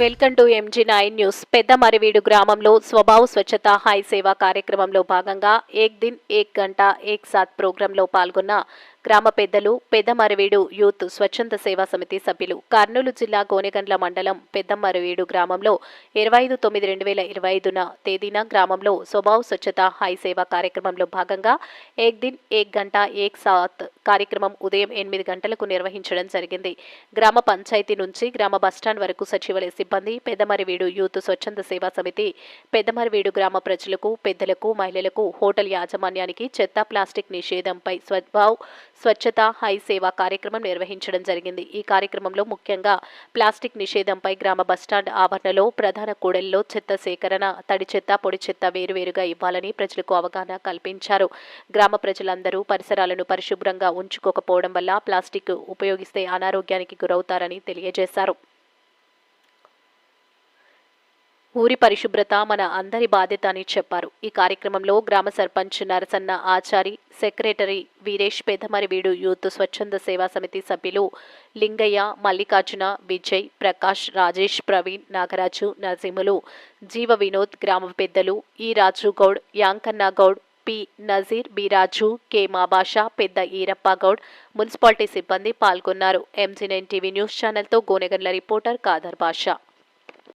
Welcome to MG nine news. Pedda Mariveedu గ్రామంలో స్వభావ స్వచ్ఛత హై సేవా కార్యక్రమంలో భాగంగా ఏక్ దిన్ ఏక్ గంట ఏక్ సాత్ ప్రోగ్రాంలో పాల్గొన్న గ్రామ పెద్దలు పెద్దమరవీడు యూత్ స్వచ్ఛంద సేవా సమితి సభ్యులు కర్నూలు జిల్లా గోనెగండ్ల మండలం పెద్దమరవీడు గ్రామంలో ఇరవై ఐదు తొమ్మిది రెండు వేల ఇరవై ఐదున తేదీన గ్రామంలో స్వభావ స్వచ్ఛత హై సేవా కార్యక్రమంలో భాగంగా ఏక్ దిన్ ఏక్ గంట ఏక్ సాత్ కార్యక్రమం ఉదయం ఎనిమిది గంటలకు నిర్వహించడం జరిగింది. గ్రామ పంచాయతీ నుంచి గ్రామ బస్టాండ్ వరకు సచివాలయ సిబ్బంది పెద్దమరివీడు యూత్ స్వచ్ఛంద సేవా సమితి పెద్దమరివీడు గ్రామ ప్రజలకు పెద్దలకు మహిళలకు హోటల్ యాజమాన్యానికి చెత్త ప్లాస్టిక్ నిషేధంపై స్వభావ్ స్వచ్ఛత హై సేవా కార్యక్రమం నిర్వహించడం జరిగింది. ఈ కార్యక్రమంలో ముఖ్యంగా ప్లాస్టిక్ నిషేధంపై గ్రామ బస్టాండ్ ఆవరణలో ప్రధాన కూడలిలో చెత్త సేకరణ తడి చెత్త పొడి చెత్త వేరువేరుగా ఇవ్వాలని ప్రజలకు అవగాహన కల్పించారు. గ్రామ ప్రజలందరూ పరిసరాలను పరిశుభ్రంగా ఉంచుకోకపోవడం వల్ల ప్లాస్టిక్ ఉపయోగిస్తే అనారోగ్యానికి గురవుతారని తెలియజేశారు. ఊరి పరిశుభ్రత మన అందరి బాధ్యత అని చెప్పారు. ఈ కార్యక్రమంలో గ్రామ sarpanch Narasanna Achari secretary Veeresh Pedamariveedu youth స్వచ్ఛంద సేవా సమితి సభ్యులు లింగయ్య మల్లికార్జున విజయ్ ప్రకాష్ రాజేష్ ప్రవీణ్ నాగరాజు నరసింహులు జీవ వినోద్ గ్రామ పెద్దలు ఈ రాజు గౌడ్ యాంకన్న గౌడ్ పి నజీర్ బిరాజు కె మాబాషా పెద్ద ఈరప్ప గౌడ్ మున్సిపాలిటీ సిబ్బంది పాల్గొన్నారు. ఎంజీ నైన్ టీవీ న్యూస్ ఛానల్తో గోనెగండ్ల రిపోర్టర్ కాదర్ బాషా.